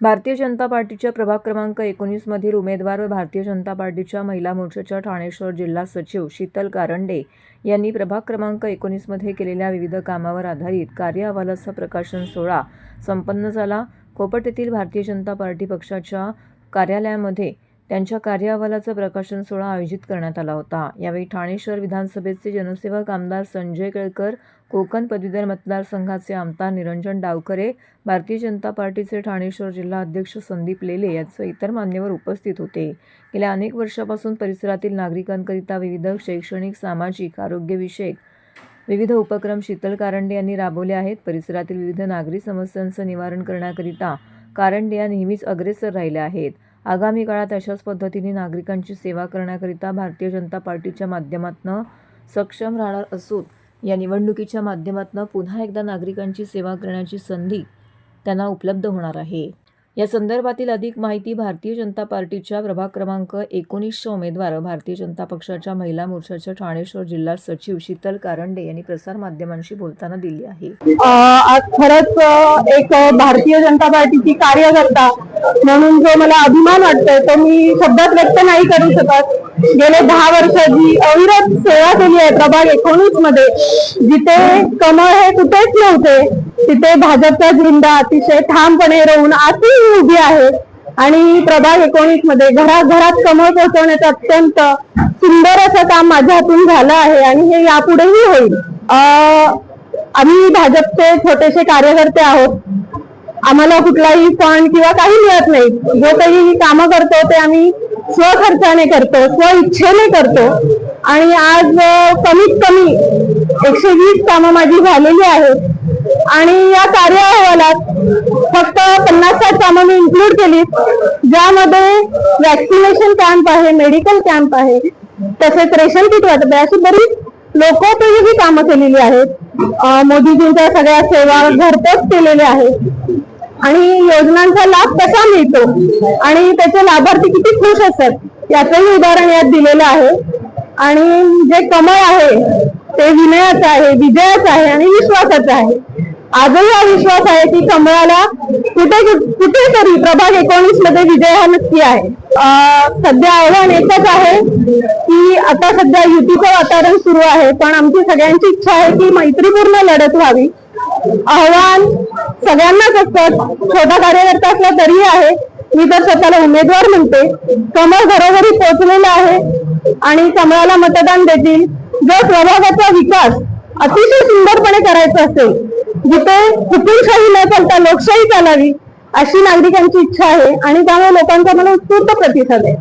भारतीय जनता पार्टीच्या प्रभाग क्रमांक एकोणीसमधील उमेदवार व भारतीय जनता पार्टीच्या महिला मोर्चाच्या ठाणे शहर जिल्हा सचिव शीतल कारंडे यांनी प्रभाग क्रमांक एकोणीसमध्ये केलेल्या विविध कामावर आधारित कार्य अहवालाचा प्रकाशन सोहळा संपन्न झाला. कोपट येथील भारतीय जनता पार्टी पक्षाच्या कार्यालयामध्ये त्यांच्या कार्यअहवालाचा प्रकाशन सोहळा आयोजित करण्यात आला होता. यावेळी ठाणे शहर विधानसभेचे जनसेवक आमदार संजय केळकर कोकण पदवीधर मतदारसंघाचे आमदार निरंजन डावखरे भारतीय जनता पार्टीचे ठाणे शहर जिल्हा अध्यक्ष संदीप लेले यांसह इतर मान्यवर उपस्थित होते. गेल्या अनेक वर्षापासून परिसरातील नागरिकांकरिता विविध शैक्षणिक सामाजिक आरोग्यविषयक विविध उपक्रम शीतल कारंडे यांनी राबवले आहेत. परिसरातील विविध नागरी समस्यांचं निवारण करण्याकरिता कारंडे या नेहमीच अग्रेसर राहिल्या आहेत. आगामी काळात अशाच पद्धतीने नागरिकांची सेवा करण्याकरिता भारतीय जनता पार्टीच्या माध्यमातून सक्षम राहणार असून या निवडणुकीच्या माध्यमातून पुन्हा एकदा नागरिकांची सेवा करण्याची संधी त्यांना उपलब्ध होणार आहे. या संदर्भातील अधिक माहिती भारतीय जनता पार्टीच्या प्रभाग क्रमांक एकोणीसशे उमेदवार भारतीय जनता पक्षाच्या महिला मोर्चाच्या ठाणेश्वर जिल्हा सचिव शीतल कारंडे यांनी प्रसार माध्यमांशी बोलताना दिली आहे. खरंच एक भारतीय जनता पार्टीची कार्यकर्ता म्हणून जो मला अभिमान वाटतोय तो मी शब्दात व्यक्त नाही करू शकत. गेले दहा वर्ष जी अविरत सेवा केली आहे प्रभाग एकोणीसमध्ये जिथे कमळ हे कुठेच नव्हते तिथे भाजपचा झेंडा अतिशय ठामपणे रोवून आजही उभी आहे. आणि प्रभाग एकोणीसमध्ये घराघरात कमळ पोहोचवण्याचं अत्यंत सुंदर असं काम माझ्या हातून झालं आहे आणि हे यापुढेही होईल. आम्ही भाजपचे छोटेसे कार्यकर्ते आहोत. आम्हाला कुठलाही फंड किंवा काही मिळत नाही. जो काही कामं करतो ते आम्ही स्वखर्चाने करतो स्व इच्छेने करतो. आणि आज कमीत कमी एकशे वीस कामं माझी झालेली आहेत. आणि या कार्य अहवालात फक्त पन्नास साठ कामं मी इन्क्लूड केली ज्यामध्ये वॅक्सिनेशन कॅम्प आहे मेडिकल कॅम्प आहे तसेच रेशन किट वाटप आहे. अशी बरीच लोकोपयोगी कामं केलेली आहेत. मोदीजींच्या सगळ्या सेवा घरपोच केलेल्या आहेत. आणि योजनांचा लाभ कसा मिळतो? आणि त्याचे लाभार्थी किती खुश असतात? याचंही उदाहरण यात दिलेलं आहे. आणि जे कमळ आहे ते विनयाचं आहे विजयाचं आहे आणि विश्वासाचं आहे. आजही हा विश्वास आहे की कमळाला कुठे कुठेतरी प्रभाग एकोणीसमध्ये विजय हा नक्की आहे. सध्या आव्हान एकच आहे की आता सध्या युतीचं वातावरण सुरू आहे पण आमची सगळ्यांची इच्छा आहे की मैत्रीपूर्ण लढत व्हावी. आव्हान सगळ्यांनाच असतात. छोटा कार्यकर्ता असला तरी आहे. मी तर स्वतःला उमेदवार म्हणते. कमळ घरोघरी पोहोचलेला आहे आणि कमळाला मतदान देतील. जर प्रभागाचा विकास अतिशय सुंदरपणे करायचा असेल जिथे हुकुमशाही न चालता लोकशाही चालावी अशी नागरिकांची इच्छा आहे आणि त्यामुळे लोकांचा मला उत्स्फूर्त प्रतिसाद आहे.